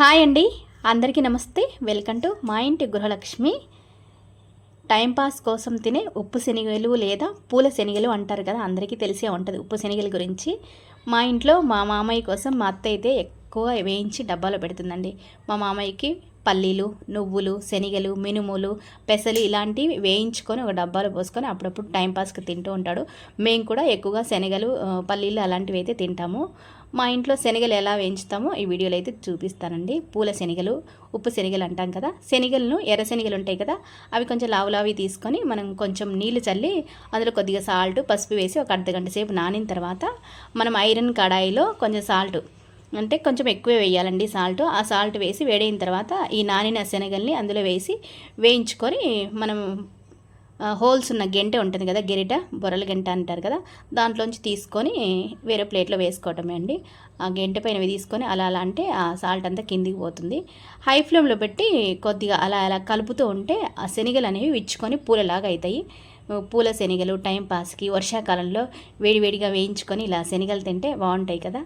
Hi అండి. అందరికీ నమస్తే. వెల్కమ్ టు మా ఇంటి గృహలక్ష్మి. టైంపాస్ కోసం తినే ఉప్పు శనగలు లేదా పూల శనగలు అంటారు కదా అందరికీ తెలిసే ఉంటుంది ఉప్పు శనగల గురించి. మా ఇంట్లో మా మామయ్య కోసం మా అత్త అయితే ఎక్కువ వేయించి డబ్బాలో పెడుతుందండి. మా మామయ్యకి పల్లీలు నువ్వులు శనగలు మినుములు పెసలు ఇలాంటివి వేయించుకొని ఒక డబ్బాలో పోసుకొని అప్పుడప్పుడు టైంపాస్కి తింటూ ఉంటాడు. మేము కూడా ఎక్కువగా శనగలు పల్లీలు అలాంటివి అయితే తింటాము. మా ఇంట్లో శనగలు ఎలా వేయించుతామో ఈ వీడియోలో అయితే చూపిస్తానండి. పూల శనగలు ఉప్పు శనగలు అంటాం కదా. శనగలను ఎర్ర శనగలు ఉంటాయి కదా. అవి కొంచెం లావు లావి తీసుకొని మనం కొంచెం నీళ్ళు చల్లి అందులో కొద్దిగా సాల్ట్ పసుపు వేసి ఒక అర్ధగంట సేపు నానిన తర్వాత మనం ఐరన్ కడాయిలో కొంచెం సాల్ట్ అంటే కొంచెం ఎక్కువే వేయాలండి సాల్ట్ ఆ సాల్ట్ వేసి వేడైన తర్వాత ఈ నానిన శనగల్ని అందులో వేసి వేయించుకొని మనం హోల్స్ ఉన్న గెంటె ఉంటుంది కదా గెరిట బొరల గెంట అంటారు కదా దాంట్లోంచి తీసుకొని వేరే ప్లేట్లో వేసుకోవటమే అండి. ఆ గెంటె పైన తీసుకొని అలా అలా అంటే ఆ సాల్ట్ అంతా కిందికి పోతుంది. హై ఫ్లేమ్లో పెట్టి కొద్దిగా అలా అలా కలుపుతూ ఉంటే ఆ శనగలు అనేవి విచ్చుకొని పూలలాగా అవుతాయి. పూల శనగలు టైంపాస్కి వర్షాకాలంలో వేడివేడిగా వేయించుకొని ఇలా శనగలు తింటే బాగుంటాయి కదా.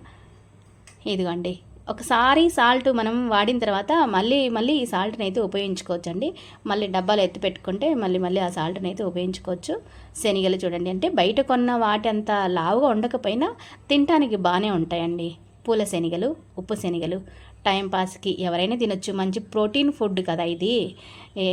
ఇదిగోండి. ఒకసారి సాల్ట్ మనం వాడిన తర్వాత మళ్ళీ మళ్ళీ ఈ సాల్ట్ని అయితే ఉపయోగించుకోవచ్చు అండి మళ్ళీ డబ్బాలు ఎత్తి పెట్టుకుంటే మళ్ళీ మళ్ళీ ఆ సాల్ట్ని అయితే ఉపయోగించుకోవచ్చు. శనగలు చూడండి అంటే బయట కొన్న వాటి అంత లావుగా ఉండకపోయినా తినటానికి బాగానే ఉంటాయండి. పూల శనగలు ఉప్పు శనగలు టైంపాస్కి ఎవరైనా తినొచ్చు. మంచి ప్రోటీన్ ఫుడ్ కదా ఇది. ఏ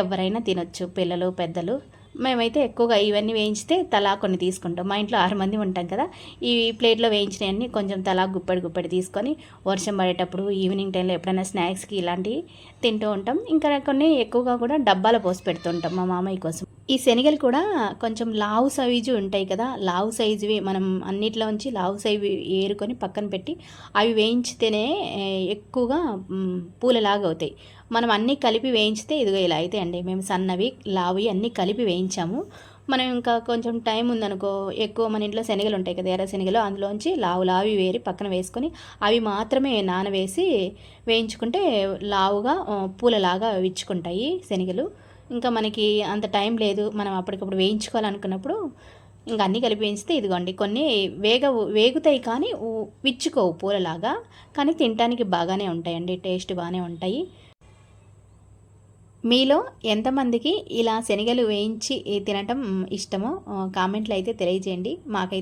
ఎవరైనా తినొచ్చు పిల్లలు పెద్దలు. మేమైతే ఎక్కువగా ఇవన్నీ వేయించితే తలా కొన్ని తీసుకుంటాం. మా ఇంట్లో ఆరు మంది ఉంటాం కదా ఈ ప్లేట్లో వేయించినవన్నీ కొంచెం తలా గుప్పడి గుప్పడి తీసుకొని వర్షం పడేటప్పుడు ఈవినింగ్ టైంలో ఎప్పుడైనా స్నాక్స్కి ఇలాంటివి తింటూ ఉంటాం. ఇంకా కొన్ని ఎక్కువగా కూడా డబ్బాలో పోసి పెడుతుంటాం మా మామయ్య కోసం. ఈ శనగలు కూడా కొంచెం లావు సైజు ఉంటాయి కదా లావు సైజువి మనం అన్నిట్లోంచి లావు సైజు ఏరుకొని పక్కన పెట్టి అవి వేయించితేనే ఎక్కువగా పూలలాగా అవుతాయి. మనం అన్నీ కలిపి వేయించితే ఇదిగో ఇలా అవుతాయండి అండి మేము సన్నవి లావి అన్నీ కలిపి వేయించాము. మనం ఇంకా కొంచెం టైం ఉందనుకో ఎక్కువ మన ఇంట్లో శనగలు ఉంటాయి కదా ఎర్ర శనగలు అందులోంచి లావు లావి వేరి పక్కన వేసుకొని అవి మాత్రమే నానవేసి వేయించుకుంటే లావుగా పూలలాగా విచ్చుకుంటాయి శనగలు. ఇంకా మనకి అంత టైం లేదు మనం అప్పటికప్పుడు వేయించుకోవాలనుకున్నప్పుడు ఇంకా అన్నీ కలిపి వేయించితే ఇదిగోండి కొన్ని వేగ వేగుతాయి కానీ విచ్చుకోవు పూలలాగా. కానీ తినడానికి బాగానే ఉంటాయండి టేస్ట్ బాగానే ఉంటాయి. మీలో ఎంతమందికి ఇలా శనగలు వేయించి తినటం ఇష్టమో కామెంట్లు కామెంట్లో అయితే తెలియజేయండి. మాకైతే